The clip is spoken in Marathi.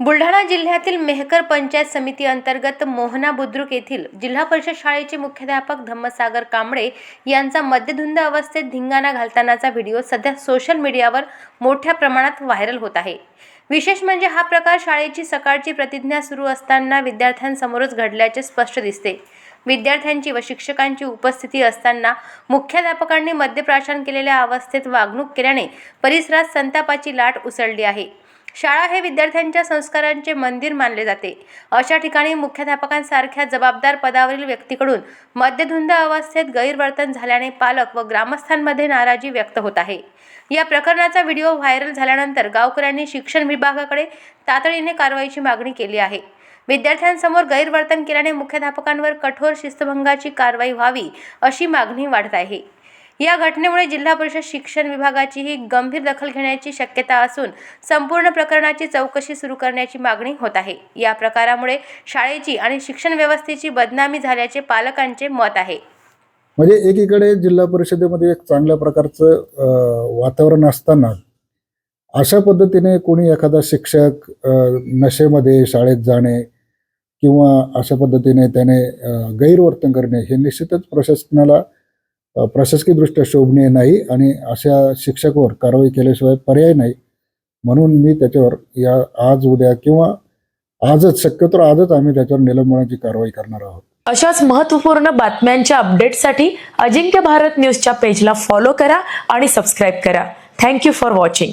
बुलढाणा जिल्ह्यातील मेहकर पंचायत समिती अंतर्गत मोहना बुद्रुक येथील जिल्हा परिषद शाळेचे मुख्याध्यापक धम्मसागर कांबळे यांचा मद्यधुंद अवस्थेत धिंगाणा घालतानाचा व्हिडिओ सध्या सोशल मीडियावर मोठ्या प्रमाणात व्हायरल होत आहे. विशेष म्हणजे हा प्रकार शाळेची सकाळची प्रतिज्ञा सुरू असताना विद्यार्थ्यांसमोरच घडल्याचे स्पष्ट दिसते. विद्यार्थ्यांची व शिक्षकांची उपस्थिती असताना मुख्याध्यापकांनी मद्यप्राशन केलेल्या अवस्थेत वागणूक केल्याने परिसरात संतापाची लाट उसळली आहे. शाळा हे विद्यार्थ्यांच्या संस्कारांचे मंदिर मानले जाते. अशा ठिकाणी मुख्याध्यापकांसारख्या जबाबदार पदावरील व्यक्तीकडून मद्यधुंद अवस्थेत गैरवर्तन झाल्याने पालक व ग्रामस्थांमध्ये नाराजी व्यक्त होत आहे. या प्रकरणाचा व्हिडिओ व्हायरल झाल्यानंतर गावकऱ्यांनी शिक्षण विभागाकडे तातडीने कारवाईची मागणी केली आहे. विद्यार्थ्यांसमोर गैरवर्तन केल्याने मुख्याध्यापकांवर कठोर शिस्तभंगाची कारवाई व्हावी अशी मागणी वाढत आहे. या घटनेमुळे जिल्हा परिषद शिक्षण विभागाचीही गंभीर दखल घेण्याची शक्यता असून संपूर्ण प्रकरणाची चौकशी सुरू करण्याची मागणी होत आहे. या प्रकारामुळे शाळेची आणि शिक्षण व्यवस्थेची बदनामी झाल्याचे पालकांचे मत आहे. म्हणजे एकीकडे जिल्हा परिषदेमध्ये एक चांगल्या प्रकारचं वातावरण असताना अशा पद्धतीने कोणी एखादा शिक्षक नशेमध्ये शाळेत जाणे किंवा अशा पद्धतीने त्याने गैरवर्तन करणे हे निश्चितच प्रशासनाला प्रशासकीयदृष्ट्या शोभनीय नाही आणि अशा शिक्षकावर कारवाई केल्याशिवाय पर्याय नाही. म्हणून मी त्याच्यावर या आज उद्या किंवा आजच शक्यतो आजच आम्ही त्याच्यावर निलंबनाची कारवाई करणार आहोत. अशाच महत्त्वपूर्ण बातम्यांच्या अपडेटसाठी अजिंक्य भारत न्यूजच्या पेजला फॉलो करा आणि सबस्क्राईब करा. Thank you for watching.